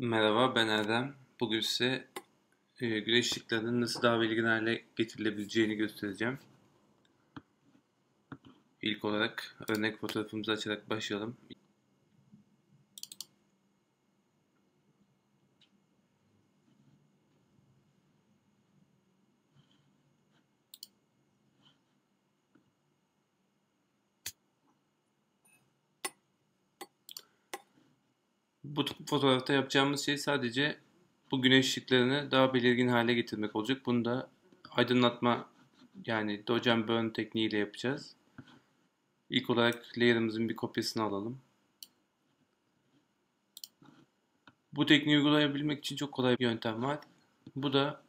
Merhaba, ben Erdem. Bugün size e, güneş ışıklarının nasıl daha belirgin getirilebileceğini göstereceğim. İlk olarak örnek fotoğrafımızı açarak başlayalım. Bu fotoğrafta yapacağımız şey sadece bu güneş ışıklarını daha belirgin hale getirmek olacak. Bunu da aydınlatma yani Dodge and Burn tekniğiyle yapacağız. İlk olarak layer'ımızın bir kopyasını alalım. Bu tekniği uygulayabilmek için çok kolay bir yöntem var. Bu da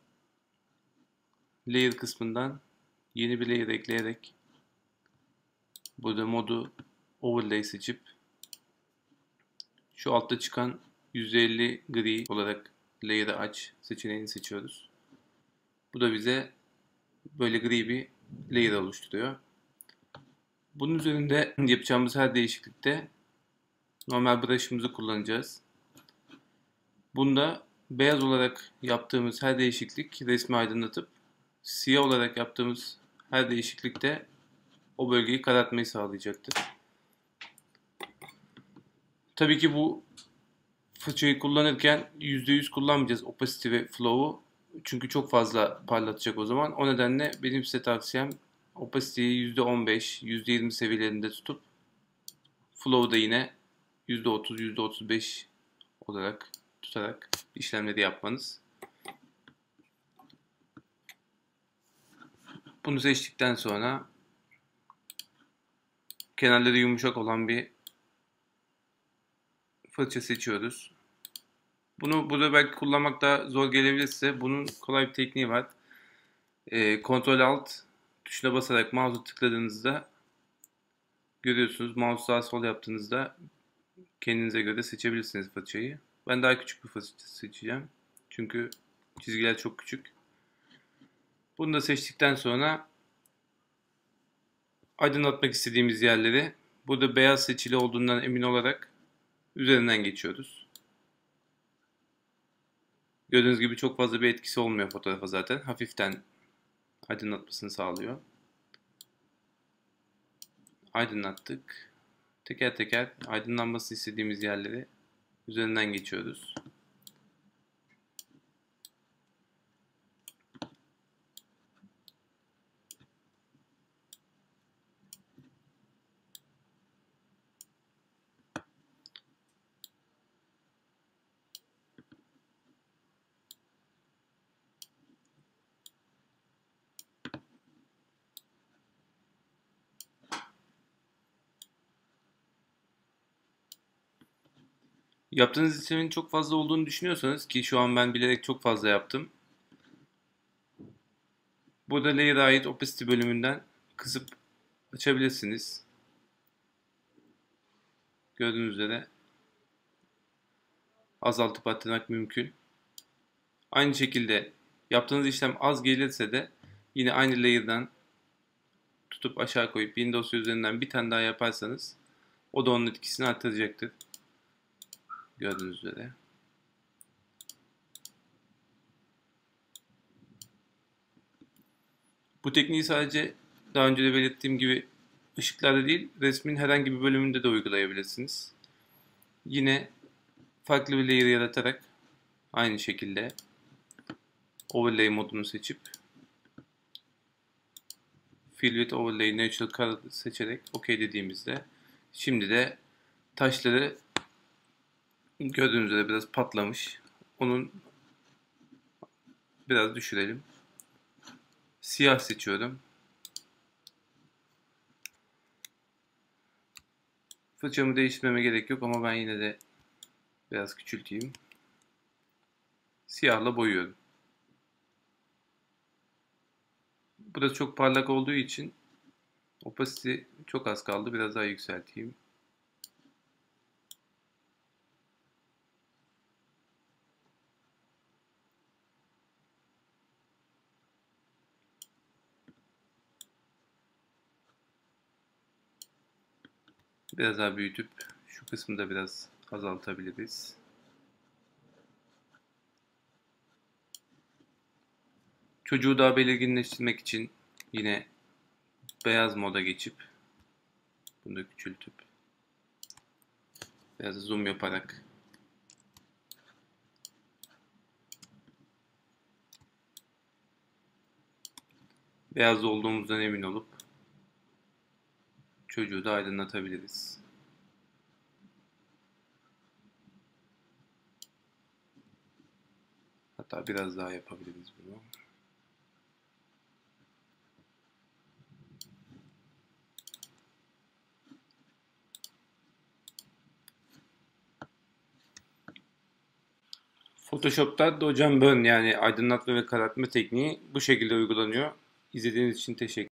layer kısmından yeni bir layer ekleyerek burada modu overlay seçip şu altta çıkan %50 gri olarak layer'ı aç seçeneğini seçiyoruz. Bu da bize böyle gri bir layer oluşturuyor. Bunun üzerinde yapacağımız her değişiklikte normal brush'ımızı kullanacağız. Bunda beyaz olarak yaptığımız her değişiklik resmi aydınlatıp siyah olarak yaptığımız her değişiklikte o bölgeyi karartmayı sağlayacaktır. Tabii ki bu fırçayı kullanırken %100 kullanmayacağız opacity ve flow'u. Çünkü çok fazla parlatacak o zaman. O nedenle benim size tavsiyem opacity'yi %15, %20 seviyelerinde tutup flow'u da yine %30, %35 olarak tutarak işlemleri yapmanız. Bunu seçtikten sonra kenarları yumuşak olan bir fırça seçiyoruz. Bunu burada belki kullanmak da zor gelebilirse bunun kolay bir tekniği var. E, Ctrl Alt tuşuna basarak mouse'u tıkladığınızda görüyorsunuz. Mouse sağ sol yaptığınızda kendinize göre seçebilirsiniz fırçayı. Ben daha küçük bir fırça seçeceğim. Çünkü çizgiler çok küçük. Bunu da seçtikten sonra aydınlatmak istediğimiz yerleri burada beyaz seçili olduğundan emin olarak üzerinden geçiyoruz. Gördüğünüz gibi çok fazla bir etkisi olmuyor fotoğrafa zaten. Hafiften aydınlatmasını sağlıyor. Aydınlattık. Teker teker aydınlanması istediğimiz yerleri üzerinden geçiyoruz. Yaptığınız işlemin çok fazla olduğunu düşünüyorsanız ki şu an ben bilerek çok fazla yaptım. Burada layer'a ait opacity bölümünden kısıp açabilirsiniz. Gördüğünüz üzere azaltıp arttırmak mümkün. Aynı şekilde yaptığınız işlem az gelirse de yine aynı layer'dan tutup aşağı koyup Windows üzerinden bir tane daha yaparsanız o da onun etkisini arttıracaktır. Gördüğünüz üzere. Bu tekniği sadece daha önce de belirttiğim gibi ışıklarda değil, resmin herhangi bir bölümünde de uygulayabilirsiniz. Yine farklı bir layer yaratarak aynı şekilde overlay modunu seçip fill with overlay natural color seçerek OK dediğimizde şimdi de taşları Gördüğünüz üzere biraz patlamış. Onun biraz düşürelim. Siyah seçiyorum. Fırçamı değiştirmeme gerek yok ama ben yine de biraz küçülteyim. Siyahla boyuyorum. Bu da çok parlak olduğu için opacity çok az kaldı. Biraz daha yükselteyim. Biraz daha büyütüp şu kısmı da biraz azaltabiliriz. Çocuğu daha belirginleştirmek için yine beyaz moda geçip bunu da küçültüp biraz zoom yaparak beyaz olduğumuzdan emin olup çocuğu da aydınlatabiliriz. Hatta biraz daha yapabiliriz bunu. Photoshop'ta and Burn yani aydınlatma ve karartma tekniği bu şekilde uygulanıyor. İzlediğiniz için teşekkür